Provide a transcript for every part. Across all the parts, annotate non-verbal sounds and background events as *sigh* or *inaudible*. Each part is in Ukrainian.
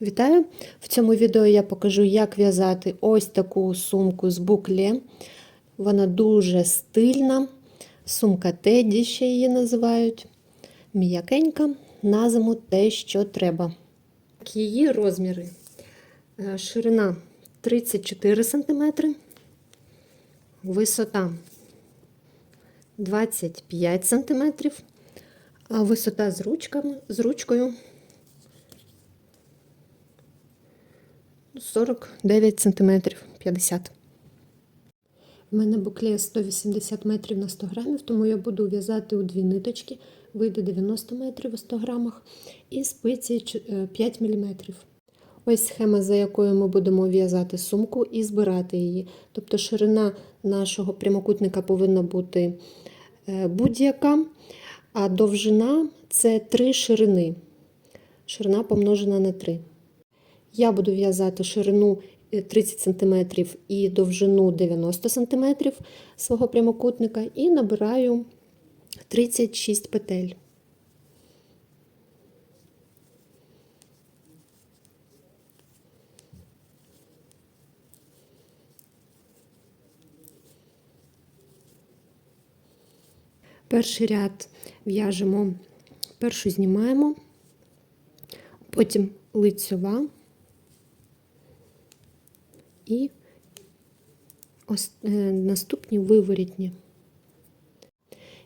Вітаю! В цьому відео я покажу, як в'язати ось таку сумку з букле. Вона дуже стильна. Сумка Теді ще її називають. М'якенька, на зиму те, що треба. Її розміри. Е, Ширина 34 см, висота 25 см, а висота з ручками, з ручкою 49 сантиметрів 50. В мене букле 180 метрів на 100 грамів, тому я буду в'язати у дві ниточки, вийде 90 метрів у 100 грамах, і спиці 5 мм. Ось схема, за якою ми будемо в'язати сумку і збирати її. Тобто ширина нашого прямокутника повинна бути будь-яка, а довжина це 3 ширини. Ширина помножена на 3. Я буду в'язати ширину 30 см і довжину 90 см свого прямокутника і набираю 36 петель. Перший ряд в'яжемо, першу знімаємо, потім лицьова і е, наступні виворітні.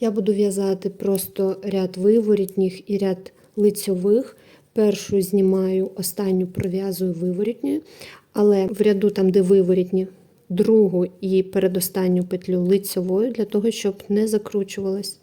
Я буду в'язати просто ряд виворітніх і ряд лицьових. Першу знімаю, останню пров'язую виворітньою, але в ряду, там, де виворітні, другу і передостанню петлю лицьовою, для того, щоб не закручувалось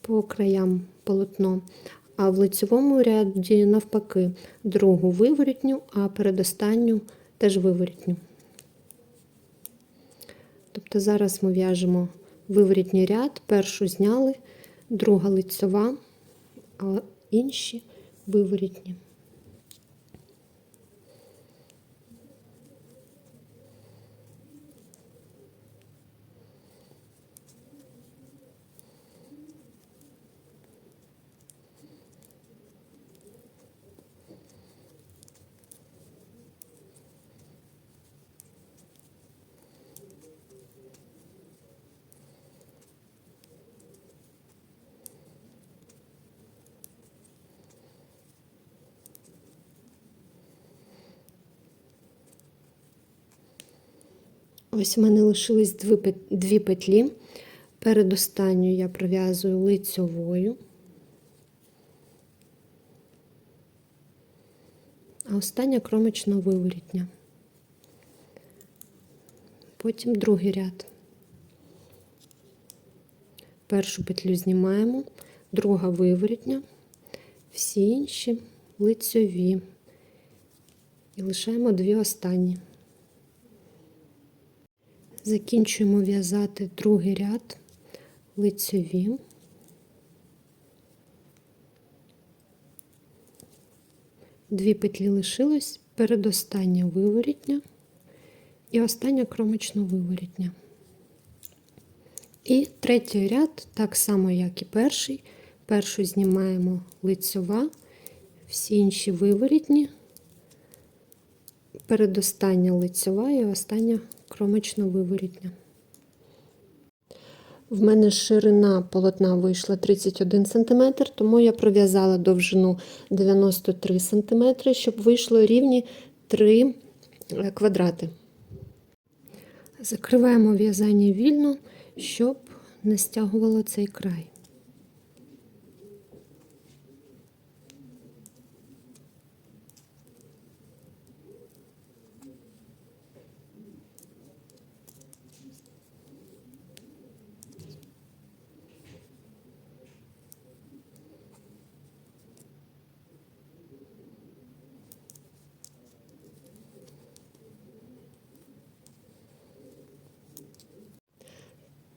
по краям полотно. А в лицьовому ряді, навпаки, другу виворітню, а передостанню теж виворітню. Тобто зараз ми в'яжемо виворітній ряд, першу зняли, друга лицьова, а інші виворітні. Ось у мене лишились дві пет- дві петлі. Передостанню я пров'язую лицьовою, а остання кромочно виворітня. Потім другий ряд. Першу петлю знімаємо, друга виворітня, всі інші лицьові. І лишаємо дві останні. Закінчуємо в'язати другий ряд лицьові. Дві петлі лишилось, передостання виворітня і остання кромочно виворітня. І третій ряд, так само, як і перший. Першу знімаємо лицьова, всі інші виворітні, передостання лицьова і остання кромочно виворітня. В мене ширина полотна вийшла 31 см, тому я пров'язала довжину 93 см, щоб вийшло рівні 3 квадрати. Закриваємо в'язання вільно, щоб не стягувало цей край.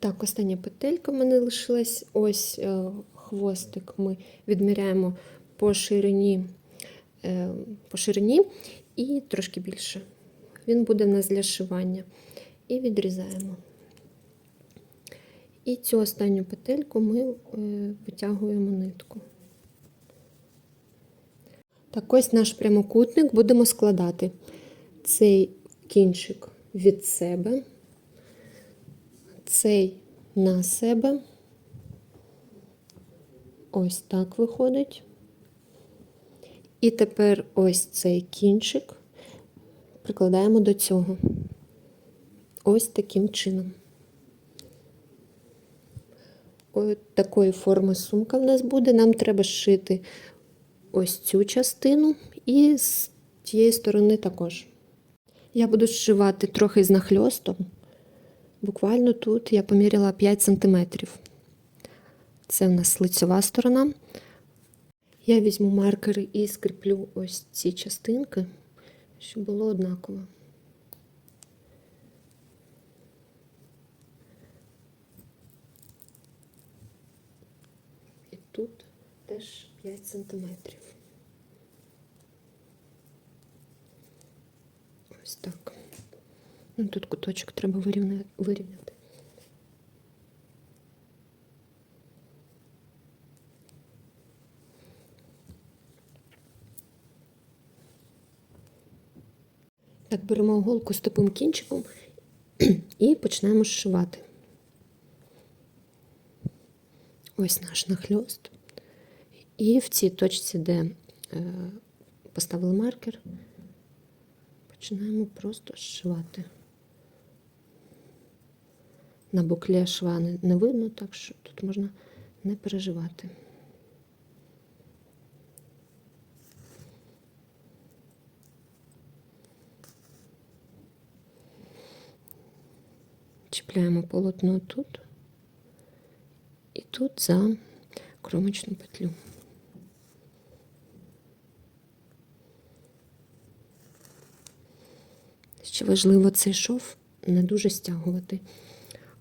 Так, остання петелька в мене лишилась. Ось е, хвостик ми відміряємо по ширині, е, по ширині і трошки більше. Він буде в нас для шивання. І відрізаємо. І цю останню петельку ми е, витягуємо нитку. Так ось наш прямокутник будемо складати цей кінчик від себе, цей на себе. Ось так виходить. І тепер ось цей кінчик прикладаємо до цього. Ось таким чином. Ось такої форми сумка в нас буде. Нам треба зшити ось цю частину і з тієї сторони також. Я буду зшивати трохи з нахльостом. Буквально тут я поміряла 5 см. Це в нас лицьова сторона. Я візьму маркери і скріплю ось ці частинки, щоб було однаково. І тут теж 5 сантиметрів. Ось так. Ну, тут куточок треба вирівняти. Так, беремо голку з тупим кінчиком *clears throat* і почнемо зшивати. Ось наш нахльост. І в цій точці, де е, поставили маркер, починаємо просто зшивати. На буклі шва не видно, так що тут можна не переживати. Чіпляємо полотно тут і тут за кромочну петлю. Ще важливо цей шов не дуже стягувати,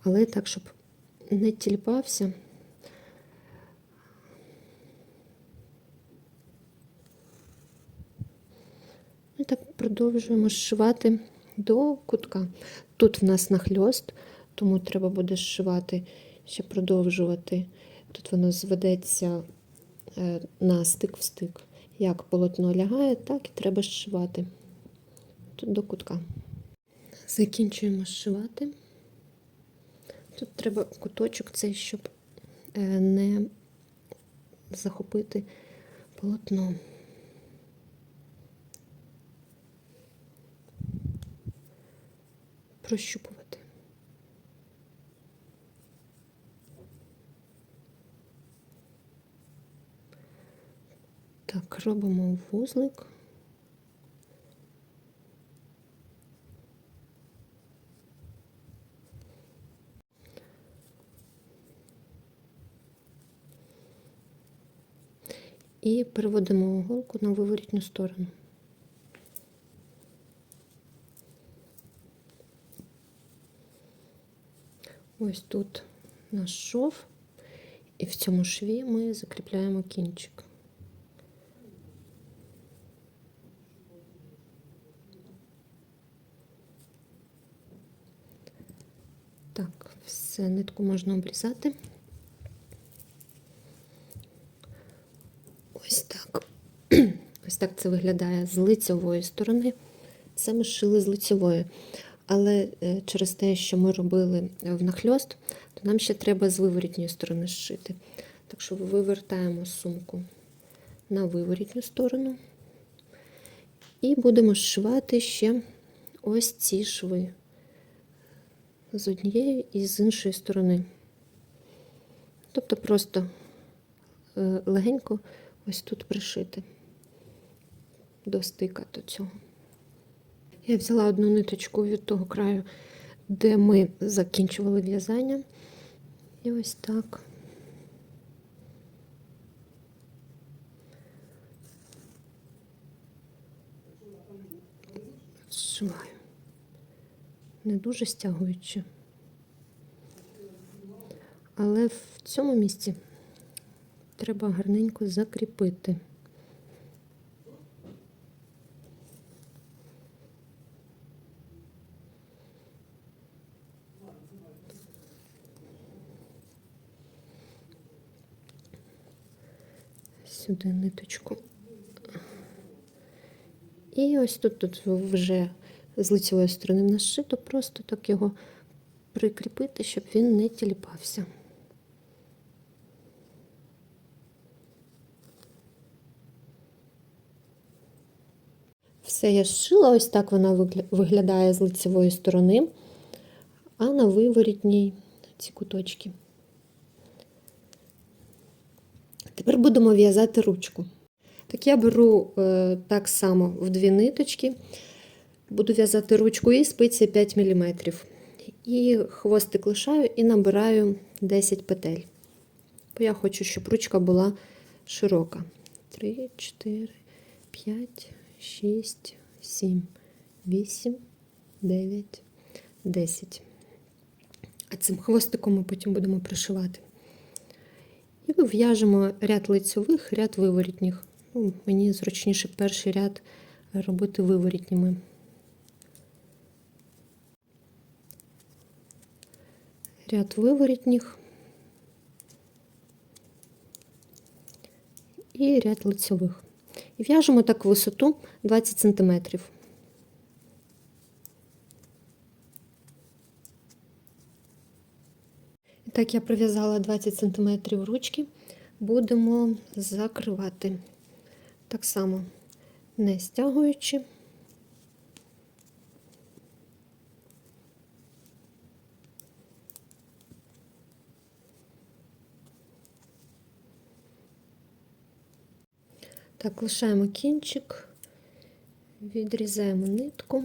але так, щоб не тільпався. І так продовжуємо зшивати до кутка. Тут в нас нахльост, тому треба буде зшивати, ще продовжувати. Тут воно зведеться е, на стик в стик. Як полотно лягає, так і треба зшивати. Тут до кутка. Закінчуємо зшивати. Тут треба куточок цей, щоб е, не захопити полотно. Прощупувати. Так, робимо вузлик. І переводимо голку на виворітню сторону. Ось тут наш шов, і в цьому шві ми закріпляємо кінчик. Так, все, нитку можна обрізати. Ось так. Ось так це виглядає з лицьової сторони. Це ми шили з лицьової. Але е, через те, що ми робили в нахльост, то нам ще треба з виворітньої сторони зшити. Так що вивертаємо сумку на виворітню сторону. І будемо зшивати ще ось ці шви з однієї і з іншої сторони. Тобто просто е, легенько ось тут пришити до до цього. Я взяла одну ниточку від того краю, де ми закінчували в'язання. І ось так. Зшиваю. Не дуже стягуючи. Але в цьому місці треба гарненько закріпити. Сюди ниточку І ось тут, тут вже з лицевої сторони в нас шито, просто так його прикріпити, щоб він не тіліпався. Все я зшила, ось так вона виглядає з лицевої сторони, а на виворітній ці куточки. Тепер будемо в'язати ручку. Так я беру е, так само в дві ниточки, буду в'язати ручку і спиці 5 мм. І хвостик лишаю і набираю 10 петель. Бо я хочу, щоб ручка була широка. 3, 4, 5, 6, 7, 8, 9, 10. А цим хвостиком ми потім будемо пришивати. І в'яжемо ряд лицьових, ряд виворітніх. Ну, мені зручніше перший ряд робити виворітніми. Ряд виворітніх і ряд лицьових. І в'яжемо так висоту 20 см. І так я пров'язала 20 см ручки, будемо закривати. Так само не стягуючи. Так, лишаємо кінчик, відрізаємо нитку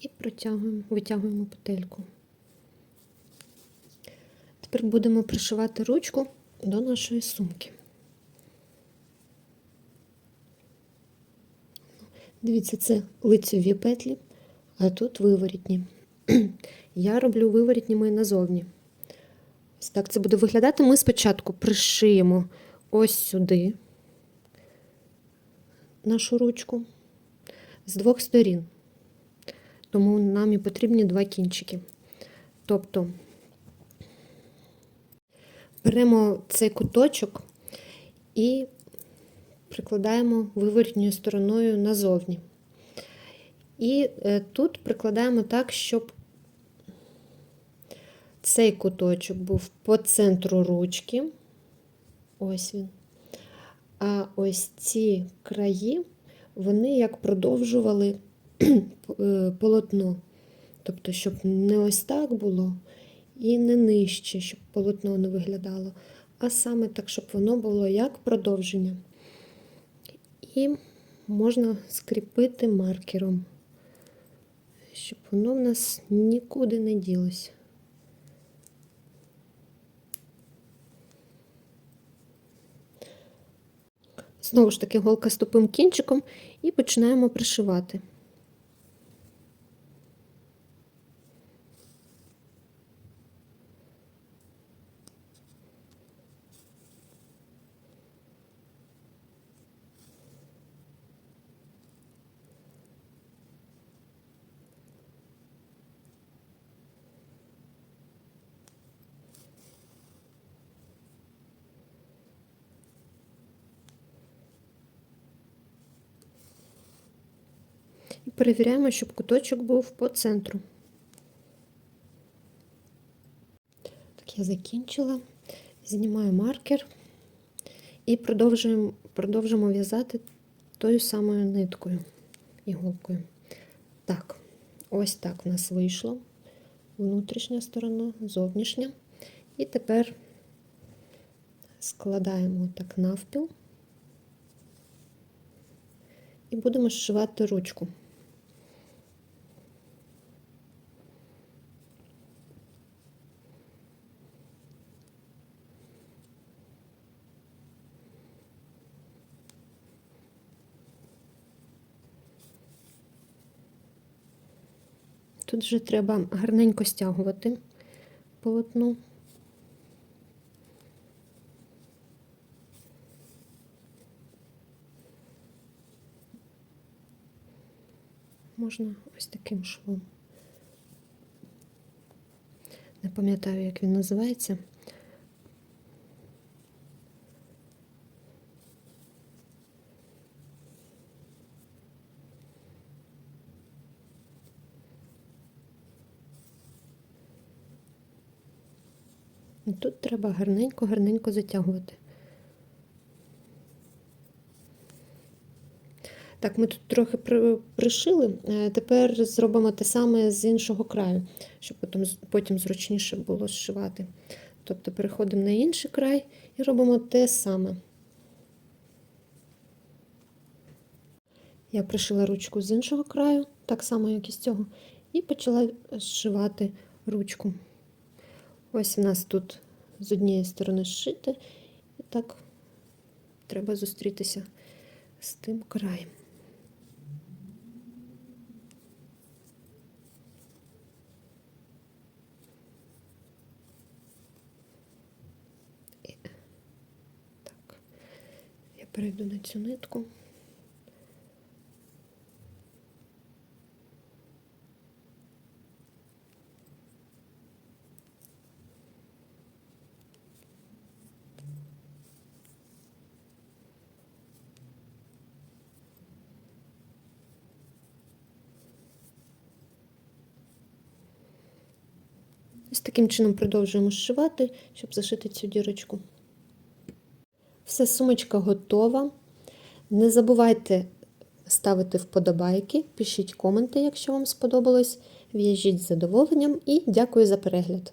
і протягуємо, витягуємо петельку. Тепер будемо пришивати ручку до нашої сумки. Дивіться, це лицеві петлі, а тут виворітні. *clears throat* Я роблю виворітніми назовні. Ось так це буде виглядати. Ми спочатку пришиємо ось сюди нашу ручку з двох сторін. Тому нам і потрібні два кінчики. Тобто беремо цей куточок і прикладаємо виворітньою стороною назовні. І е, тут прикладаємо так, щоб цей куточок був по центру ручки. Ось він. А ось ці краї, вони як продовжували *clears throat* е, полотно. Тобто, щоб не ось так було і не нижче, щоб полотно не виглядало, а саме так, щоб воно було як продовження. І можна скріпити маркером, щоб воно в нас нікуди не ділося. Знову ж таки, голка з тупим кінчиком і починаємо пришивати. І перевіряємо, щоб куточок був по центру. Так, я закінчила, знімаю маркер і продовжуємо, продовжимо в'язати тою самою ниткою, іголкою. Так, ось так в нас вийшло. Внутрішня сторона, зовнішня. І тепер складаємо так навпіл і будемо зшивати ручку. Тут вже треба гарненько стягувати полотно. Можна ось таким швом. Не пам'ятаю, як він називається. Тут треба гарненько-гарненько затягувати. Так, ми тут трохи пришили. Е, Тепер зробимо те саме з іншого краю, щоб потім, потім зручніше було зшивати. Тобто переходимо на інший край і робимо те саме. Я пришила ручку з іншого краю, так само, як і з цього, і почала зшивати ручку. Ось у нас тут з однієї сторони зшите, і так треба зустрітися з тим краєм. Так, я перейду на цю нитку. Ось таким чином продовжуємо зшивати, щоб зашити цю дірочку. Все, сумочка готова. Не забувайте ставити вподобайки, пишіть коменти, якщо вам сподобалось. В'яжіть з задоволенням і дякую за перегляд.